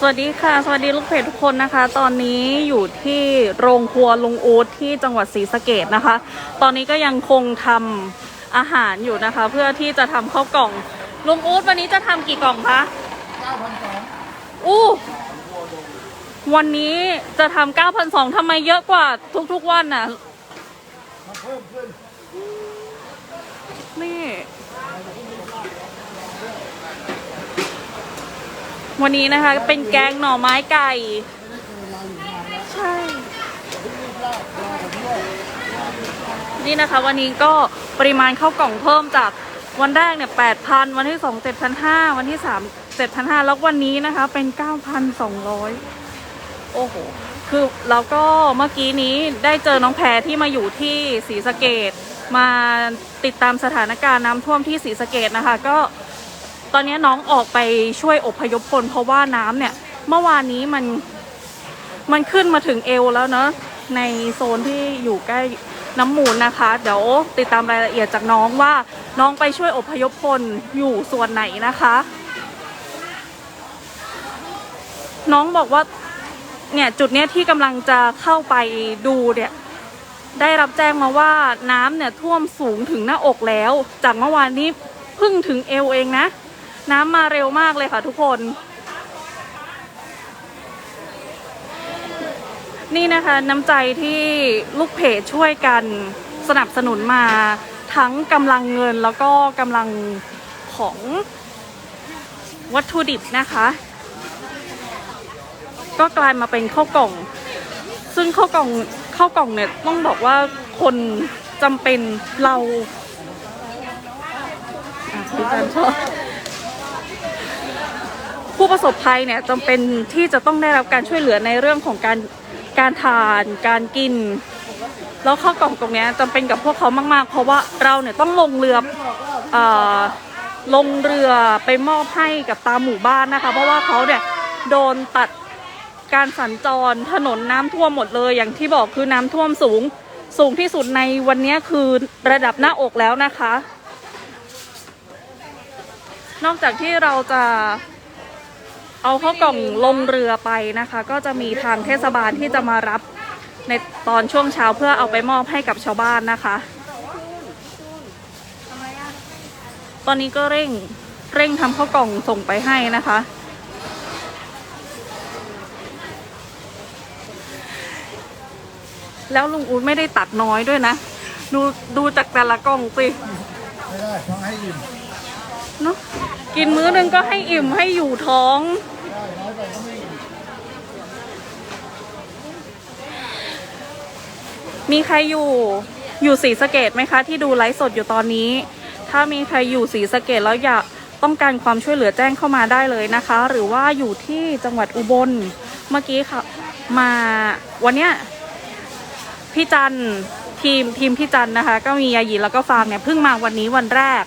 สวัสดีค่ะ สวัสดีลูกเพจทุกคนนะคะ ตอนนี้อยู่ที่โรงครัวลุงอู๊ดที่จังหวัดศรีสะเกดนะคะ ตอนนี้ก็ยังคงทำอาหารอยู่นะคะ เพื่อที่จะทำข้าวกล่องลุงอู๊ดวันนี้จะทำกี่กล่องคะ อู้วันนี้จะทำ9,200ทำไมเยอะกว่าทุกๆวันน่ะ นี่ วันนี้นะคะเป็นแกงหน่อไม้ไก่ ใช่ นี่นะคะวันนี้ก็ปริมาณข้าวกล่องเพิ่มจากวันแรกเนี่ยแปดพันวันที่สองเจ็ดพันห้าวันที่สาม เจ็ดพันห้าแล้ววันนี้นะคะเป็นเก้าพันสองร้อยโอ้โห คือแล้วก็เมื่อกี้นี้ได้เจอน้องแพรที่มาอยู่ที่ศรีสะเกดมาติดตามสถานการณ์น้ำท่วมที่ศรีสะเกดนะคะ ก็ตอนนี้น้องออกไปช่วยอพยพคนเพราะว่าน้ำเนี่ย เมื่อวานนี้มันมันขึ้นมาถึงเอวแล้วเนอะในโซนที่อยู่ใกล้น้ำมูลนะคะ เดี๋ยวติดตามรายละเอียดจากน้องว่าน้องไปช่วยอพยพคนอยู่ส่วนไหนนะคะ น้องบอกว่าเนี่ยจุดเนี้ยที่กำลังจะเข้าไปดูเนี่ยได้รับแจ้งมาว่าน้ำเนี่ยท่วมสูงถึงหน้าอกแล้ว จากเมื่อวานนี้เพิ่งถึงเอวเองนะ น้ำมาเร็วมากเลยค่ะทุกคน นี่นะคะน้ำใจที่ลูกเพจช่วยกันสนับสนุนมาทั้งกำลังเงินแล้วก็กำลังของวัตถุดิบนะคะ ก็กลายมาเป็นข้าวกล่อง ซึ่งข้าวกล่องข้าวกล่องเนี่ยต้องบอกว่าคนจำเป็นเราอะพี่จันชอบผู้ประสบภัยเนี่ยจำเป็นที่จะต้องได้รับการช่วยเหลือในเรื่องของการการทาน การกิน แล้วข้าวกล่องตรงนี้จำเป็นกับพวกเขามาก ๆ เพราะว่าเราเนี่ยต้องลงเรือเออลงเรือไปมอบให้กับตามหมู่บ้านนะคะ เพราะว่าเขาเนี่ยโดนตัด การสัญจรถนนน้ำท่วมหมดเลย อย่างที่บอกคือน้ำท่วมสูง สูงที่สุดในวันนี้คือระดับหน้าอกแล้วนะคะ นอกจากที่เราจะเอาข้ากล่องลงเรือไปนะคะ ก็จะมีทางเทศบาลที่จะมารับในตอนช่วงเช้าเพื่อเอาไปมอบให้กับชาวบ้านนะคะ ตอนนี้ก็เร่งเร่งทำข้าวกล่องส่งไปให้นะคะ แล้วลุงอู๊ดไม่ได้ตัดน้อยด้วยนะ ดูดูจากแต่ละกล่องสิไม่ได้ต้องให้อิ่มเนาะกินมื้อหนึงก็ให้อิ่มให้อยู่ท้อง ได้น้อยไปก็ไม่อิ่มมีใครอยู่อยู่ศรีสะเกดไหมคะ ที่ดูไลฟ์สดอยู่ตอนนี้ ถ้ามีใครอยู่ศรีสะเกดแล้วอยากต้องการความช่วยเหลือแจ้งเข้ามาได้เลยนะคะ หรือว่าอยู่ที่จังหวัดอุบลเมื่อกี้ค่ะ มาวันเนี้ย พี่จันทีมทีมพี่จันนะคะ ก็มียายีแล้วก็ฟางเนี่ยเพิ่งมาวันนี้วันแรก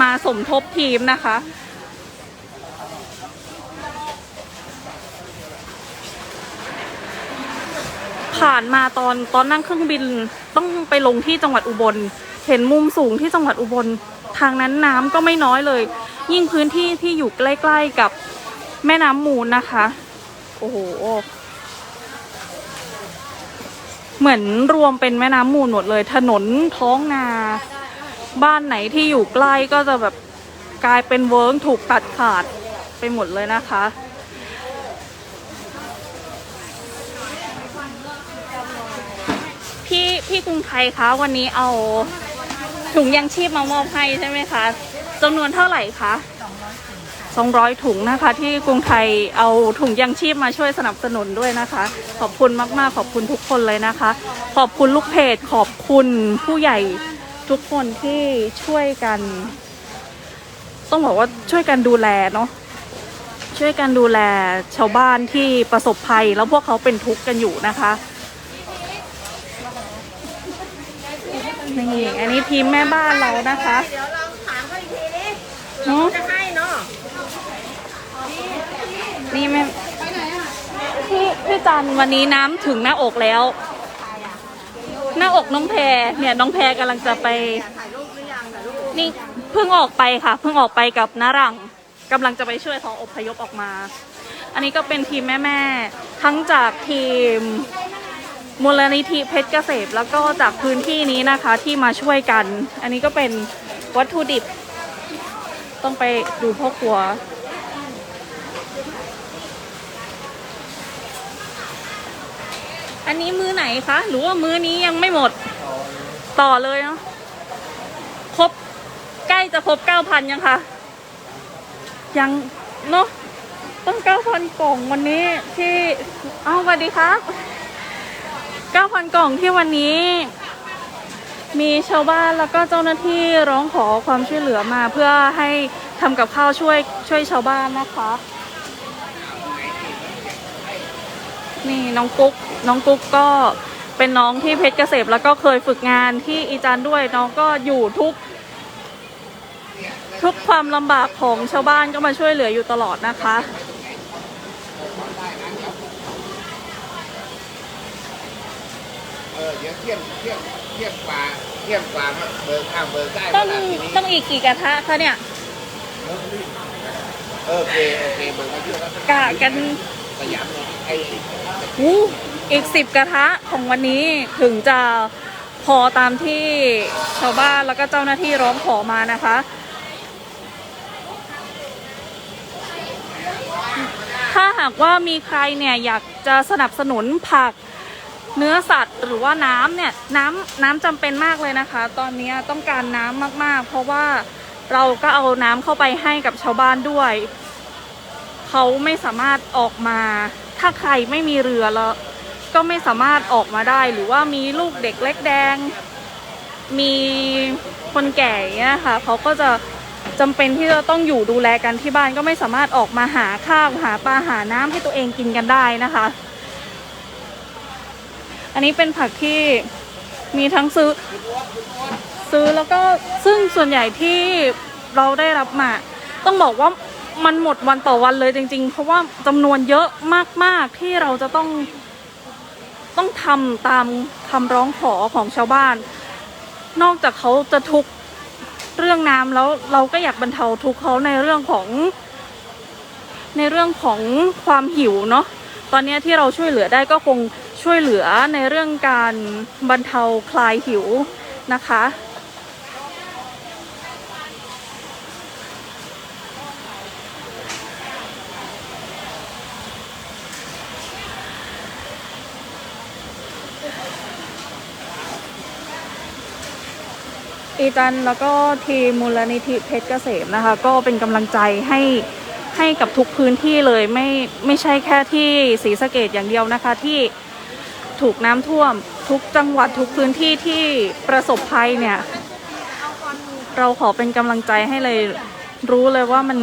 มาสมทบทีมนะคะ ผ่านมาตอนตอนนั่งเครื่องบินต้องไปลงที่จังหวัดอุบล เห็นมุมสูงที่จังหวัดอุบลทางนั้นน้ำก็ไม่น้อยเลย ยิ่งพื้นที่ที่อยู่ใกล้ ๆกับแม่น้ำมูลนะคะ โอ้โห เหมือนรวมเป็นแม่น้ำมูลหมดเลย ถนนท้องนา บ้านไหนที่อยู่ใกล้ก็จะแบบกลายเป็นเวิร์งถูกตัดขาดไปหมดเลยนะคะ พี่พี่กรุงไทยคะวันนี้เอาถุงยังชีพมามอบให้ใช่ไหมคะจำนวนเท่าไหร่คะ 200 ถุงนะคะ ที่กรุงไทยเอาถุงยังชีพมาช่วยสนับสนุนด้วยนะคะ ขอบคุณมากๆ ขอบคุณทุกคนเลยนะคะ ขอบคุณลูกเพจขอบคุณผู้ใหญ่ทุกคนที่ช่วยกัน ต้องบอกว่าช่วยกันดูแลเนาะช่วยกันดูแลชาวบ้านที่ประสบภัยแล้วพวกเขาเป็นทุกข์กันอยู่นะคะนี่อันนี้ทีมแม่บ้านเรานะคะเดี๋ยวเราถามเขาอีกทีนี้เนาะ จะให้เนาะจันวันนี้น้ำถึงหน้าอกแล้ว หน้าอกน้องแพรเนี่ยน้องแพรกำลังจะไป นี่เพิ่งออกไปค่ะ เพิ่งออกไปกับนารังกำลังจะไปช่วยเขาอพยพออกมา อันนี้ก็เป็นทีมแม่ๆทั้งจากทีมมูลนิธิเพชรเกษมแล้วก็จากพื้นที่นี้นะคะที่มาช่วยกัน อันนี้ก็เป็นวัตถุดิบ ต้องไปดูพ่อครัว อันนี้มือไหนคะ หรือว่ามือนี้ยังไม่หมด ต่อเลยเนาะ ครบ ใกล้จะครบเก้าพันยังคะ ยังเนาะ ต้องเก้าพันกล่องวันนี้ที่เอ้าสวัสดีครับเก้าพันกล่องที่วันนี้ มีชาวบ้านแล้วก็เจ้าหน้าที่ร้องขอความช่วยเหลือมาเพื่อให้ทำกับข้าวช่วยช่วยชาวบ้านนะคะ นี่น้องกุ๊ก น้องกุ๊กก็เป็นน้องที่เพชรเกษมแล้วก็เคยฝึกงานที่อีจันด้วยน้องก็อยู่ทุก ทุกความลำบากของชาวบ้านก็มาช่วยเหลืออยู่ตลอดนะคะ เออเดี๋ยวเที่ยงเที่ยงเที่ยงกว่าเที่ยงกว่ามาเบิกข้างเบิกได้ต้องเวลาทีนี้ต้องอีกกี่กระทะคะเนี่ย เออโอเคโอเคเบิกมาเยอะแล้ว กะกันสยามเนี่ยไอู้อีกสิบกระทะของวันนี้ถึงจะพอตามที่ชาวบ้านแล้วก็เจ้าหน้าที่ร้องขอมานะคะ ถ้าหากว่ามีใครเนี่ยอยากจะสนับสนุนผักเนื้อสัตว์หรือว่าน้ำเนี่ยน้ำน้ำจำเป็นมากเลยนะคะ ตอนนี้ต้องการน้ำมากๆ เพราะว่าเราก็เอาน้ำเข้าไปให้กับชาวบ้านด้วย เขาไม่สามารถออกมา ถ้าใครไม่มีเรือแล้ว ก็ไม่สามารถออกมาได้หรือว่ามีลูกเด็กเล็กแดง มีคนแก่เงี้ยค่ะเขาก็จะจำเป็นที่จะต้องอยู่ดูแลกันที่บ้านก็ไม่สามารถออกมาหาข้าวหาปลาหาน้ำให้ตัวเองกินกันได้นะคะ อันนี้เป็นผักที่มีทั้งซื้อ ซื้อแล้วก็ซึ่งส่วนใหญ่ที่เราได้รับมา ต้องบอกว่า มันหมดวันต่อวันเลยจริง ๆ เพราะว่าจำนวนเยอะมาก ๆ ที่เราจะต้องต้องทำตามคำร้องขอของชาวบ้าน นอกจากเขาจะทุกเรื่องน้ำแล้วเราก็อยากบรรเทาทุกข์เขาในเรื่องของ ในเรื่องของความหิวเนาะตอนนี้ที่เราช่วยเหลือได้ก็คงช่วยเหลือในเรื่องการบรรเทาคลายหิวนะคะ อีจันแล้วก็ทีมมูลนิธิเพชรเกษมนะคะ ก็เป็นกำลังใจให้ให้กับทุกพื้นที่เลยไม่ไม่ใช่แค่ที่ศรีสะเกดอย่างเดียวนะคะที่ถูกน้ำท่วมทุกจังหวัดทุกพื้นที่ที่ประสบภัยเนี่ย เราขอเป็นกำลังใจให้เลยรู้เลยว่ามัน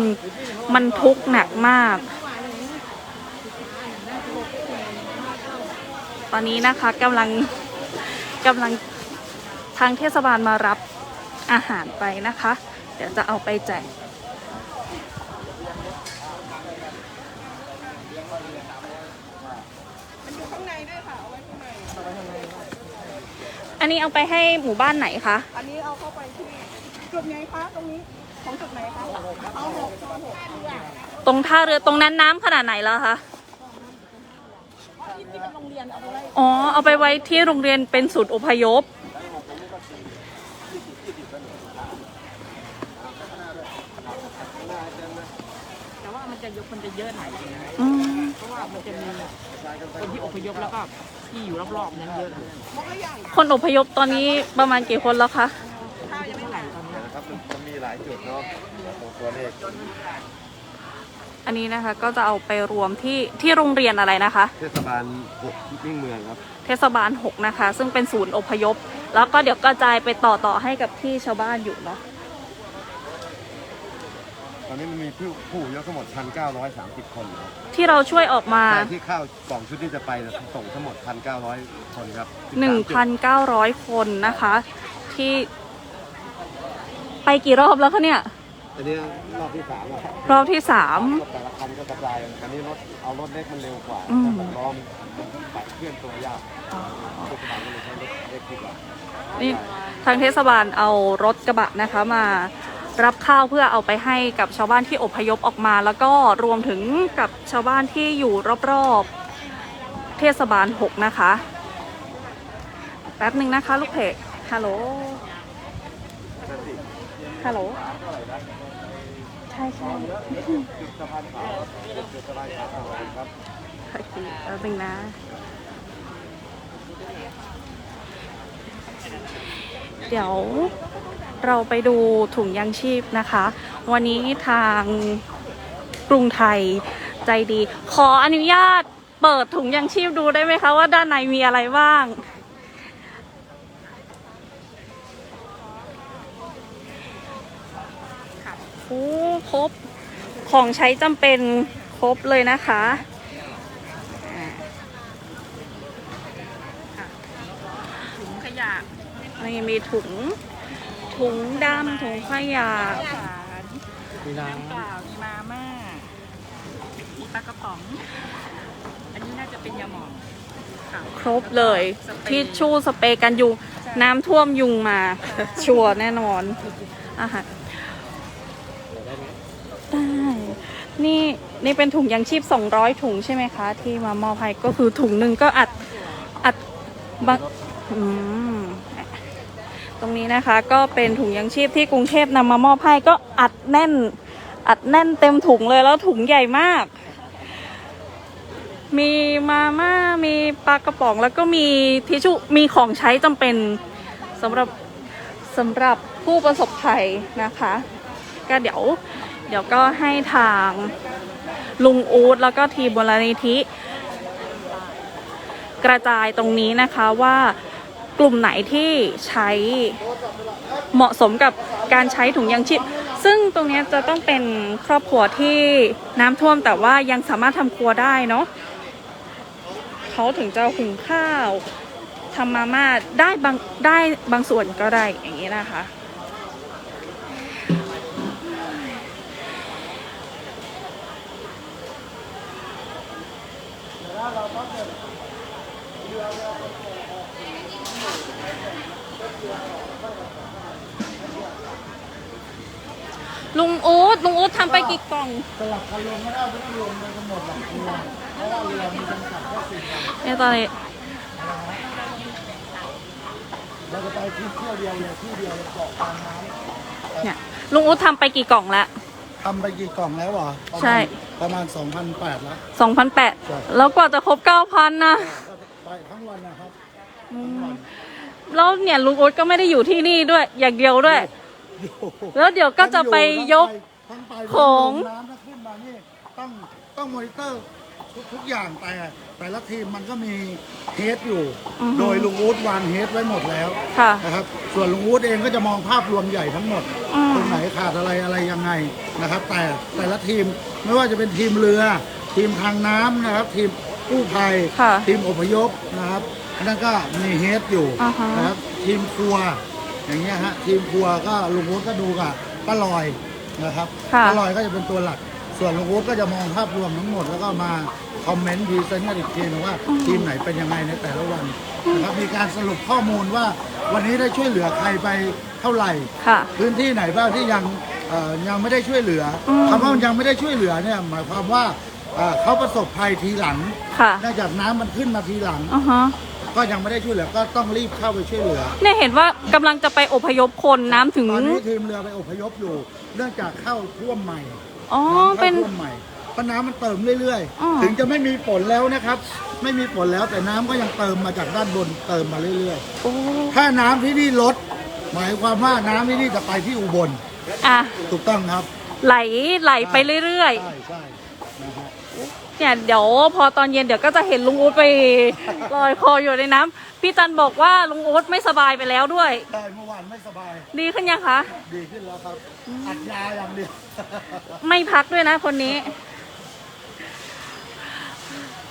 มันทุกข์หนักมาก ตอนนี้นะคะกำลังกำลังทางเทศบาลมารับ อาหารไปนะคะ เดี๋ยวจะเอาไปแจกอันนี้เอาไปให้หมู่บ้านไหนคะ อันนี้เอาเข้าไปที่จุดไหนคะตรงนี้ของจุดไหนคะเอาหกเอาหกตรงท่าเรือตรงนั้นน้ำขนาดไหนแล้วคะที่ที่เป็นโรงเรียนเอาไปไว้อ๋อ เอาไปไว้ที่โรงเรียนเป็นศูนย์อพยพ แต่ว่ามัน จะยกมันจะเยอะหน่อยอืมเพราะว่ามันจะมีคนที่อพยพแล้วก็ที่อยู่รอบๆนั้นเยอะเลยคนอพยพตอนนี้ประมาณกี่คนแล้วคะข้าวยังไม่ไหลตอนนี้นะครับมันมีหลายจุดเนาะตัวเลขอันนี้นะคะก็จะเอาไปรวมที่ที่โรงเรียนอะไรนะคะ เทศบาลหกมิ่งเมืองครับ เทศบาล6นะคะ ซึ่งเป็นศูนย์อพยพ แล้วก็เดี๋ยวกระจายไปต่อต่อให้กับที่ชาวบ้านอยู่เนาะต อนนี้มันมีผู้ผู้เยอะทั้งหมด 1,930 คนนะครับที่เราช่วยออกมาใช่ที่ข้าวกล่องชุดที่จะไปเนี่ยส่งทั้งหมด 1,900 คนครับ13จุด1,900 คนนะคะ ที่ไปกี่รอบแล้วคะเนี่ยตอันนี้รอบที่สามอะรอบที่สามรถแต่ละคันก็กระจายอันนี้รถเอารถเล็กมันเร็วกว่าอืม แต่ล้อมแตะเคลื่อนตัวยากเทศบาลก็เลยใช้รถเล็กดีกว่านี่ทางเทศบาลเอารถกระบะนะคะมา รับข้าวเพื่อเอาไปให้กับชาวบ้านที่อพยพออกมา แล้วก็รวมถึงกับชาวบ้านที่อยู่รอบๆเทศบาล 6 นะคะ แป๊บหนึ่งนะคะ ลูกเพจฮัลโหลฮัลโหลใช่ใช่จุดสะพานขาวจุดสะพานขาวครับโอเคแป๊บหนึ่งนะเดี๋ยว เราไปดูถุงยังชีพนะคะ วันนี้ทางกรุงไทยใจดี ขออนุญาตเปิดถุงยังชีพดูได้ไหมคะว่าด้านในมีอะไรบ้าง โอ้ครบของใช้จำเป็นครบเลยนะคะอ่าค่ะถุงขยะนี่มีถุง ถุงดำถุงขยะมีน้เปล่ามีมาม่ามีปลากระป๋อง อันนี้น่าจะเป็นยาหมองค่ะครบเลยสเปรย์ทิชชู่สเปรย์กันยุง น้ำท่วมยุงมา ชัวร์แน่นอนอาหารได้นี่นี่เป็นถุงยังชีพ 200 ถุงใช่ไหมคะ ที่มามอบให้ก็คือถุงหนึ่งก็อัด อัดบางอืม ตรงนี้นะคะก็เป็นถุงยังชีพที่กรุงเทพนำมามอบให้ก็อัดแน่น อัดแน่นเต็มถุงเลยแล้วถุงใหญ่มาก มีมาม่ามีปลากระป๋องแล้วก็มีทิชชู่มีของใช้จำเป็นสำหรับสำหรับผู้ประสบภัยนะคะ ก็เดี๋ยวเดี๋ยวก็ให้ทางลุงอูดแล้วก็ทีมบรณิธิ กระจายตรงนี้นะคะว่า กลุ่มไหนที่ใช้เหมาะสมกับการใช้ถุงยางชีพ ซึ่งตรงนี้จะต้องเป็นครอบครัวที่น้ำท่วมแต่ว่ายังสามารถทำครัวได้เนาะเขาถึงจะหุงข้าวทำมาม่าได้บางได้บางส่วนก็ได้อย่างนี้นะคะ ลุงอู๊ดลุงอู๊ดทำไปกี่กล่องเนี่ยตอนนี้เนี่ยลุงอุ๊ดทำไปกี่กล่องแล้วทำไปกี่กล่องแล้วเหรอประมาณใช่ ประมาณ2,800แล้วสองพันแปดแล้วกว่าจะครบเก้าพันนะก็ไปทั้งวันนะครับ แล้วเนี่ยลุงอุ๊ดก็ไม่ได้อยู่ที่นี่ด้วย อย่างเดียวด้วย แล้วเดี๋ยวก็จะไปยก ทั้งไปของทั้ลน้ำถ้าขึ้นมานี่ต้องต้องมอนิเตอร์ทุกทุกอย่างแต่แต่ละทีมมันก็มีเฮดอยู่อือฮึโดยลุงอู๊ดวางเฮดไว้หมดแล้วค่ะ นะครับ ส่วนลุงอู๊ดเองก็จะมองภาพรวมใหญ่ทั้งหมดอืม ตรงไหนขาดอะไรอะไรยังไงนะครับ แต่แต่ละทีมไม่ว่าจะเป็นทีมเรือ ทีมทางน้ำนะครับ ทีมกู้ภัย ค่ะทีมอพยพนะครับอันนั้นก็มีเฮดอยู่อ่าฮะ นะครับทีมครัว อย่างเงี้ยฮะทีมครัวก็ลุงวุฒิก็ดูกับป้าลอยนะครับค่ะ ป้าลอยก็จะเป็นตัวหลัก ส่วนลุงวุฒิก็จะมองภาพรวมทั้งหมดแล้วก็มาคอมเมนต์พรีเซนต์กันอีกทีนึงว่าทีมไหนเป็นยังไงในแต่ละวันนะครับมีการสรุปข้อมูลว่าวันนี้ได้ช่วยเหลือใครไปเท่าไหร่ ค่ะ พื้นที่ไหนบ้างที่ยังเอ่อยังไม่ได้ช่วยเหลืออม คำว่ายังไม่ได้ช่วยเหลือเนี่ยหมายความว่าเอ่อเขาประสบภัยทีหลังค่ะเนื่องจากน้ำมันขึ้นมาทีหลัง อือฮะ ก็ยังไม่ได้ช่วยเหลือก็ต้องรีบเข้าไปช่วยเหลือ เนี่ยเห็นว่ากำลังจะไปอพยพคนน้ำถึง ตอนนี้ทีมเรือไปอพยพอยู่ เนื่องจากเข้าท่วมใหม่อ๋อน้ำเป็เข้านท่วมใหม่เพราะน้ำมันเติมเรื่อยอ๋อ ๆ ถึงจะไม่มีฝนแล้วนะครับ ไม่มีฝนแล้วแต่น้ำก็ยังเติมมาจากด้านบนเติมมาเรื่อยโอ้ๆ ถ้าน้ำที่นี่ลด หมายความว่าน้ำที่นี่จะไปที่อุบล อะ ถูกต้องครับ ไหลไหลไปเรื่อยใช่ใช่นะฮะๆ เนี่ยเดี๋ยวพอตอนเย็นเดี๋ยวก็จะเห็นลุงอู๊ดไปลอยคออยู่ในน้ำพี่จันบอกว่าลุงอู๊ดไม่สบายไปแล้วด้วย ใช่เมื่อวานไม่สบาย ดีขึ้นยังคะดีขึ้นแล้วครับ อัดยาอย่างเดียว ไม่พักด้วยนะคนนี้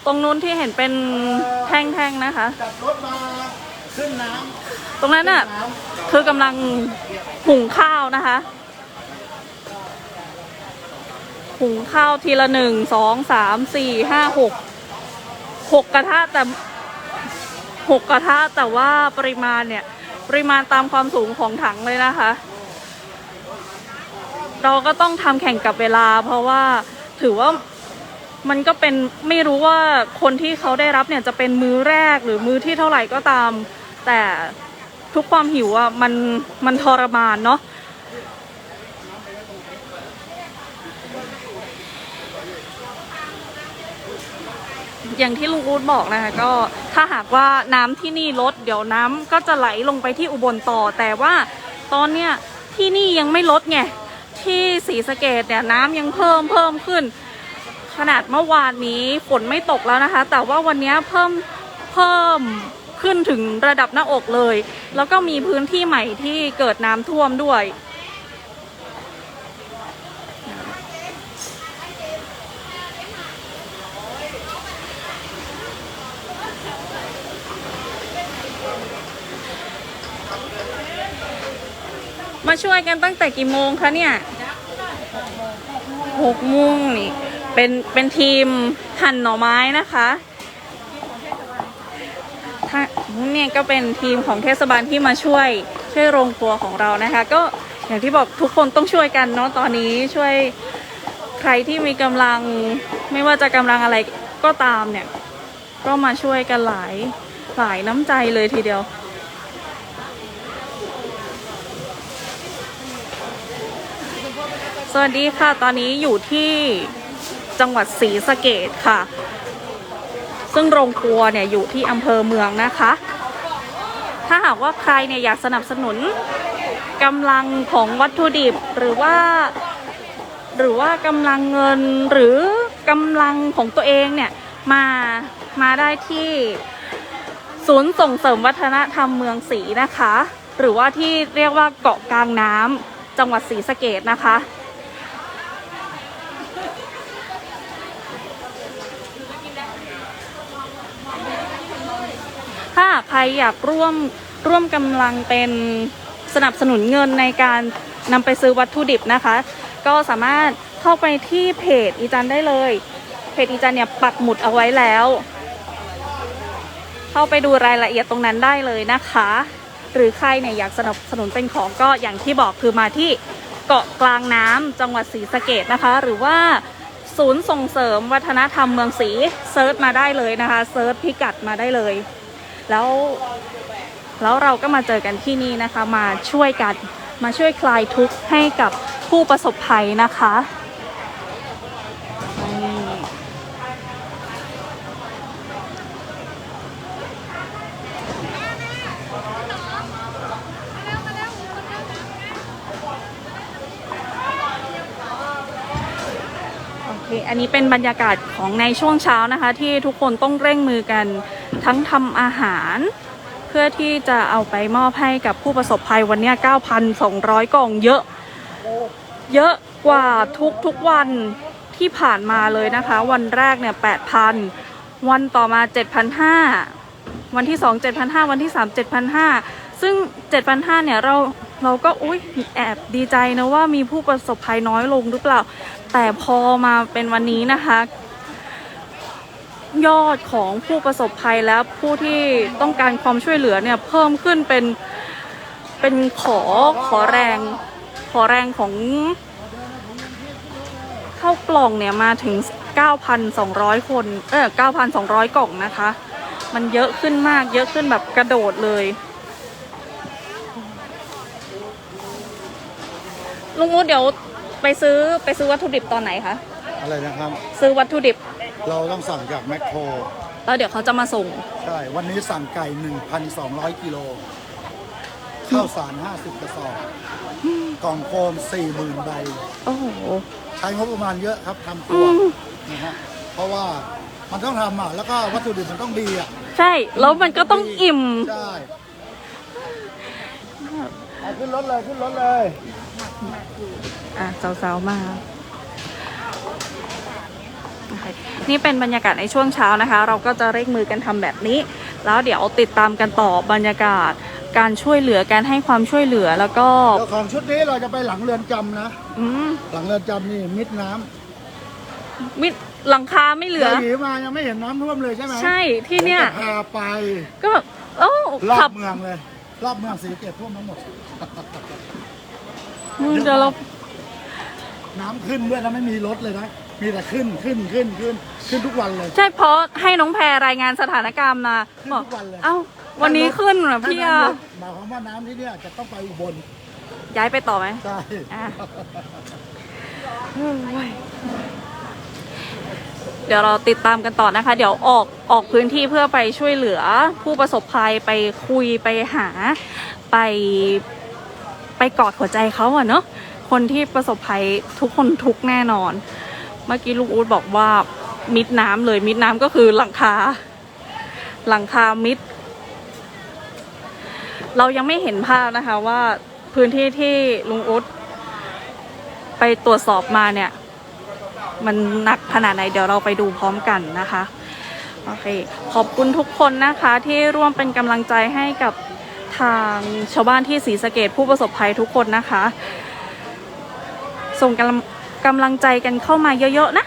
ตรงนู้นที่เห็นเป็นแท่งๆนะคะ จับรถมาขึ้นน้ตรงนั้นำน่ะน้ำคือกำลังหุงข้าวนะคะ หุงข้าวทีละหนึ่งสองสามสี่ห้าหกหกกระทะแต่หกกระทะแต่ว่าปริมาณเนี่ย ปริมาณตามความสูงของถังเลยนะคะ เราก็ต้องทำแข่งกับเวลา เพราะว่าถือว่ามันก็เป็นไม่รู้ว่าคนที่เขาได้รับเนี่ยจะเป็นมื้อแรกหรือมื้อที่เท่าไหร่ก็ตาม แต่ทุกความหิวอะมันมันทรมานเนาะ อย่างที่ลุงอูดบอกนะคะก็ถ้าหากว่าน้ำที่นี่ลดเดี๋ยวน้ำก็จะไหลลงไปที่อุบลต่อ แต่ว่าตอนเนี้ยที่นี่ยังไม่ลดไงที่ศรีสะเกดเนี่ยน้ำยังเพิ่มเพิ่มขึ้น ขนาดเมื่อวานนี้ฝนไม่ตกแล้วนะคะ แต่ว่าวันนี้เพิ่มเพิ่มขึ้นถึงระดับหน้าอกเลย แล้วก็มีพื้นที่ใหม่ที่เกิดน้ำท่วมด้วย มาช่วยกันตั้งแต่กี่โมงคะเนี่ยหกโมงนี่เป็นเป็นทีมหั่นหน่อไม้นะคะถ้านี่ก็เป็นทีมของเทศบาลที่มาช่วยช่วยโรงครัวของเรานะคะ ก็อย่างที่บอกทุกคนต้องช่วยกันเนาะตอนนี้ช่วยใครที่มีกำลังไม่ว่าจะกำลังอะไรก็ตามเนี่ย ก็มาช่วยกันหลายหลายน้ำใจเลยทีเดียว สวัสดีค่ะ ตอนนี้อยู่ที่จังหวัดศรีสะเกดค่ะ ซึ่งโรงครัวเนี่ยอยู่ที่อำเภอเมืองนะคะ ถ้าหากว่าใครเนี่ยอยากสนับสนุนกำลังของวัตถุดิบหรือว่า หรือว่ากำลังเงินหรือกำลังของตัวเองเนี่ยมามาได้ที่ศูนย์ส่งเสริมวัฒนธรรมเมืองศรีนะคะ หรือว่าที่เรียกว่าเกาะกลางน้ำจังหวัดศรีสะเกดนะคะ ถ้าใครอยากร่วมร่วมกำลังเป็นสนับสนุนเงินในการนำไปซื้อวัตถุดิบนะคะ ก็สามารถเข้าไปที่เพจอีจันได้เลย เพจอีจันเนี่ยปักหมุดเอาไว้แล้ว เข้าไปดูรายละเอียดตรงนั้นได้เลยนะคะ หรือใครเนี่ยอยากสนับสนุนเป็นของก็อย่างที่บอกคือมาที่เกาะกลางน้ำจังหวัดศรีสะเกดนะคะ หรือว่าศูนย์ส่งเสริมวัฒนธรรมเมืองศรีเซิร์ชมาได้เลยนะคะเซิร์ชพิกัดมาได้เลย แล้วแล้วเราก็มาเจอกันที่นี่นะคะมาช่วยกันมาช่วยคลายทุกข์ให้กับผู้ประสบภัยนะคะนี่โอเคอันนี้เป็นบรรยากาศของในช่วงเช้านะคะ ที่ทุกคนต้องเร่งมือกัน ทั้งทำอาหาร เพื่อที่จะเอาไปมอบให้กับผู้ประสบภัยวันนี้9,200 กล่องเยอะ เยอะกว่าทุกทุกวันที่ผ่านมาเลยนะคะ วันแรกเนี่ย8,000 วันต่อมา 7,500 วันที่ 2 7,500 วันที่ 3 7,500 ซึ่ง 7,500 เนี่ยเราเราก็อุ๊ยแอบดีใจนะว่ามีผู้ประสบภัยน้อยลงหรือเปล่า แต่พอมาเป็นวันนี้นะคะ ยอดของผู้ประสบภัยและผู้ที่ต้องการความช่วยเหลือเนี่ยเพิ่มขึ้นเป็นเป็นขอขอแรง ขอแรงของเข้ากล่องเนี่ยมาถึง 9,200 คน เออ9,200 กล่องนะคะ มันเยอะขึ้นมากเยอะขึ้นแบบกระโดดเลย ลุงอู๊ดเดี๋ยวไปซื้อไปซื้อวัตถุดิบตอนไหนคะ อะไรนะครับ ซื้อวัตถุดิบ เราต้องสั่งจากแมคโครแล้วเดี๋ยวเขาจะมาส่ง ใช่ วันนี้สั่งไก่ 1,200 กิโล ข้าวสาร 50 กระสอบ กล่องโฟม40,000 ใบ โอ้โห ใช้งบประมาณเยอะครับทำคอืรัวมนะฮะ เพราะว่ามันต้องทำอะ แล้วก็วัตถุดิบมันต้องดีอะใช่ แล้วมันก็ต้องอิ่ม ใช่เอาขึ้นรถเลย ขึ้นรถเลย อะสาวๆมาโอเค นี่เป็นบรรยากาศในช่วงเช้านะคะ เราก็จะเร่งมือกันทำแบบนี้ แล้วเดี๋ยวติดตามกันต่อบรรยากาศการช่วยเหลือการให้ความช่วยเหลือแล้วก็เจ้าของชุดนี้เราจะไปหลังเรือนจำนะอืมหลังเรือนจำนี่มิดน้มิดหลังคาไม่เหลือเดี๋ยวหนีมายังไม่เห็นน้ำท่วมเลยใช่ไหมใช่ที่เนี่ยผมจะพาไปก็แบบโอ้รอขับบเมืองเลย รอบเมืองสีสะเกตท่วมทั้งหมดเดี๋ยวเราน้ำขึ้นด้วยนะไม่มีรถเลยนะ มีแต่ขึ้นขึ้นขึ้นขึ้นขึ้นทุกวันเลย ใช่เพราะให้น้องแพรรายงานสถานการณ์มาขึ้นบอกทุกวันเลย เอ้าวันนี้ขึ้นเหรอพี่ถ้าอะน้ำลดหมายความว่าน้ำที่เนี่ยจะต้องไปอุบลย้ายไปต่อไหม ใช่อะเดี๋ยวเราติดตามกันต่อนะคะ เดี๋ยวออกออกพื้นที่เพื่อไปช่วยเหลือผู้ประสบภัยไปคุยไปหาไปไปกอดหัวใจเขาอะเนาะคนที่ประสบภัยทุกคนทุกข์แน่นอน เมื่อกี้ลุงอู๊ดบอกว่ามิดน้ำเลยมิดน้ำก็คือหลังคา หลังคามิด เรายังไม่เห็นภาพนะคะว่าพื้นที่ที่ลุงอุ๊ดไปตรวจสอบมาเนี่ย มันหนักขนาดไหนเดี๋ยวเราไปดูพร้อมกันนะคะโอเคขอบคุณทุกคนนะคะที่ร่วมเป็นกำลังใจให้กับทางชาวบ้านที่ศรีสะเกดผู้ประสบภัยทุกคนนะคะ ส่งกำลัง กำลังใจกันเข้ามาเยอะ ๆ นะ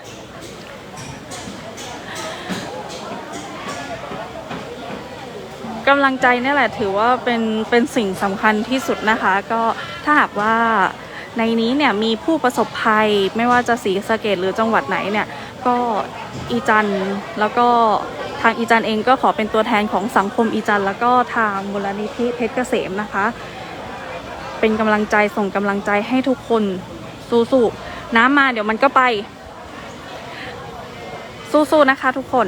กำลังใจนี่แหละถือว่าเป็นเป็นสิ่งสำคัญที่สุดนะคะ ก็ถ้าหากว่าในนี้เนี่ยมีผู้ประสบภัยไม่ว่าจะศรีสะเกดหรือจังหวัดไหนเนี่ย ก็อีจันแล้วก็ทางอีจันเองก็ขอเป็นตัวแทนของสังคมอีจันแล้วก็ทางมูลนิธิเพชรเกษมนะคะ เป็นกำลังใจส่งกำลังใจให้ทุกคนสู้ๆ น้ำมาเดี๋ยวมันก็ไป สู้ๆนะคะทุกคน